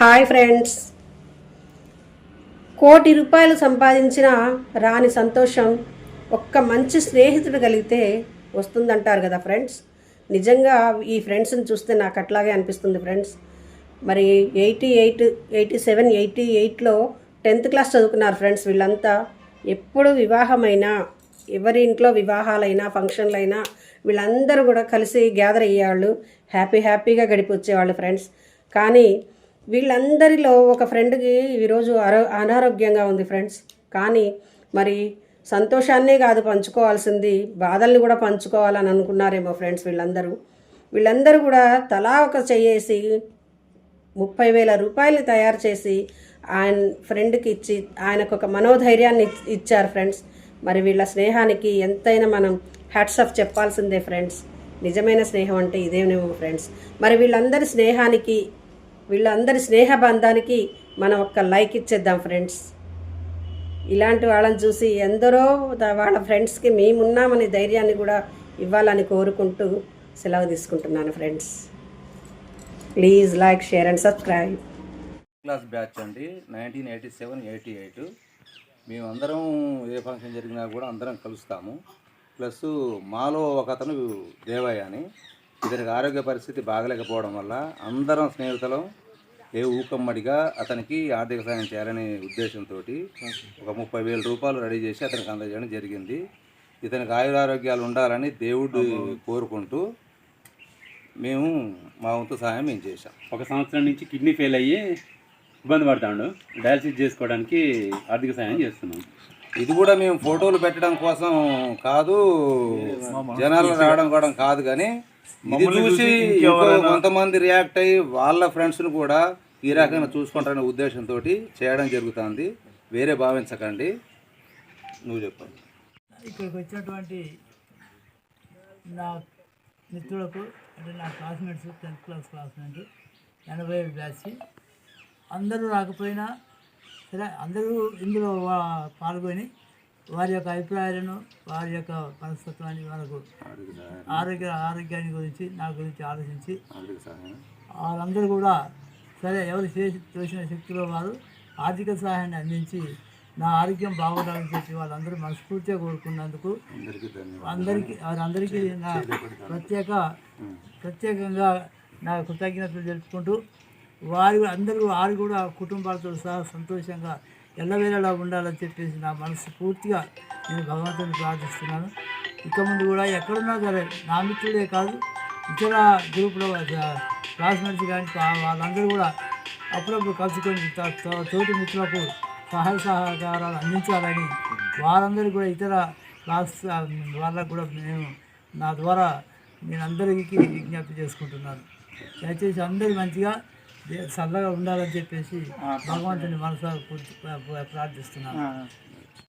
Hi friends. కోటి రూపాయలు సంపాదించిన రాని సంతోషం ఒక్క మంచి స్నేహితుడు కలిగితే వస్తుందంటారు కదా ఫ్రెండ్స్. నిజంగా ఈ ఫ్రెండ్స్ని చూస్తే నాకు అట్లాగే అనిపిస్తుంది ఫ్రెండ్స్. మరి eighty eight eighty seven eighty ఎయిట్లో టెన్త్ క్లాస్ చదువుకున్నారు ఫ్రెండ్స్ వీళ్ళంతా. ఎప్పుడు వివాహమైనా ఎవరి ఇంట్లో వివాహాలైనా ఫంక్షన్లైనా వీళ్ళందరూ కూడా కలిసి గ్యాదర్ అయ్యేవాళ్ళు. హ్యాపీ హ్యాపీగా గడిపి వచ్చేవాళ్ళు ఫ్రెండ్స్. కానీ వీళ్ళందరిలో ఒక ఫ్రెండ్కి ఈరోజు అరో అనారోగ్యంగా ఉంది ఫ్రెండ్స్. కానీ మరి సంతోషాన్నే కాదు పంచుకోవాల్సింది బాధల్ని కూడా పంచుకోవాలని అనుకున్నారేమో ఫ్రెండ్స్ వీళ్ళందరూ. వీళ్ళందరూ కూడా తలా ఒక చేసి ముప్పై వేల రూపాయలు తయారు చేసి ఆయన ఫ్రెండ్కి ఇచ్చి ఆయనకు ఒక మనోధైర్యాన్ని ఇచ్చారు ఫ్రెండ్స్. మరి వీళ్ళ స్నేహానికి ఎంతైనా మనం హ్యాట్స్ ఆఫ్ చెప్పాల్సిందే ఫ్రెండ్స్. నిజమైన స్నేహం అంటే ఇదేనేమో ఫ్రెండ్స్. మరి వీళ్ళందరి స్నేహానికి వీళ్ళందరి స్నేహ బంధానికి మనం ఒక్క లైక్ ఇచ్చేద్దాం ఫ్రెండ్స్. ఇలాంటి వాళ్ళని చూసి ఎందరో వాళ్ళ ఫ్రెండ్స్కి మేమున్నామనే ధైర్యాన్ని కూడా ఇవ్వాలని కోరుకుంటూ సెలవు తీసుకుంటున్నాను friends. Please like share and subscribe. Class batch అండి nineteen eighty seven eighty eight. మేమందరం ఏ ఫంక్షన్ జరిగినా కూడా అందరం కలుస్తాము. ప్లస్ మాలో ఒక అతను దేవయ్య అని ఇతనికి ఆరోగ్య పరిస్థితి బాగలేకపోవడం వల్ల అందరం స్నేహితులం ఏ ఊకమ్మడిగా అతనికి ఆర్థిక సాయం చేయాలనే ఉద్దేశంతో ఒక ముప్పై వేల రూపాయలు రెడీ చేసి అతనికి అందజేయడం జరిగింది. ఇతనికి ఆయురారోగ్యాలు ఉండాలని దేవుడు కోరుకుంటూ మేము మా వంతు సహాయం మేము చేశాం. ఒక సంవత్సరం నుంచి కిడ్నీ ఫెయిల్ అయ్యి ఇబ్బంది పడతాడు. డయాలసిస్ చేసుకోవడానికి ఆర్థిక సాయం చేస్తున్నాం. ఇది కూడా మేము ఫోటోలు పెట్టడం కోసం కాదు జనాలు రావడం కూడా కాదు కానీ ఇది చూసి కొంతమంది రియాక్ట్ అయ్యి వాళ్ళ ఫ్రెండ్స్ను కూడా ఈ రకంగా చూసుకుంటారనే ఉద్దేశంతో చేయడం జరుగుతుంది. వేరే భావించకండి. నువ్వు చెప్పు. ఇక్కడికి వచ్చినటువంటి నా మిత్రులకు అంటే నా క్లాస్మేట్స్ టెన్త్ క్లాస్ క్లాస్మేట్ ఎనభై ఏడు బ్యాచ్ అందరూ రాకపోయినా సరే అందరూ ఇందులో పాల్గొని వారి యొక్క అభిప్రాయాలను వారి యొక్క మనస్తత్వాన్ని వాళ్ళకు ఆరోగ్య ఆరోగ్యాన్ని గురించి నా గురించి ఆలోచించి వాళ్ళందరూ కూడా సరే ఎవరు చేసి తోసిన శక్తిలో వారు ఆర్థిక సహాయాన్ని అందించి నా ఆరోగ్యం బాగుండాలని చెప్పి వాళ్ళందరూ మనస్ఫూర్తిగా కోరుకున్నందుకు అందరికీ వారందరికీ నా ప్రత్యేక ప్రత్యేకంగా నా కృతజ్ఞతలు తెలుపుకుంటూ వారు అందరూ వారు కూడా కుటుంబాలతో సహా సంతోషంగా ఎల్లవేళలా ఉండాలని చెప్పేసి నా మనసు పూర్తిగా నేను భగవంతుని ప్రార్థిస్తున్నాను. ఇక ముందు కూడా ఎక్కడున్నా సరే నా మిత్రులే కాదు ఇతర క్లాస్ క్లాస్మేట్స్ కానీ వాళ్ళందరూ కూడా అప్పుడప్పుడు కలుసుకొని తోటి మిత్రులకు సహాయ సహకారాలు అందించాలని వారందరూ కూడా ఇతర క్లాస్ వాళ్ళకు కూడా నేను నా ద్వారా నేను అందరికీ విజ్ఞప్తి చేసుకుంటున్నాను. దయచేసి అందరూ మంచిగా చల్లగా ఉండాలని చెప్పేసి భగవంతుని మనసారా ప్రా- ప్రార్థిస్తున్నాను.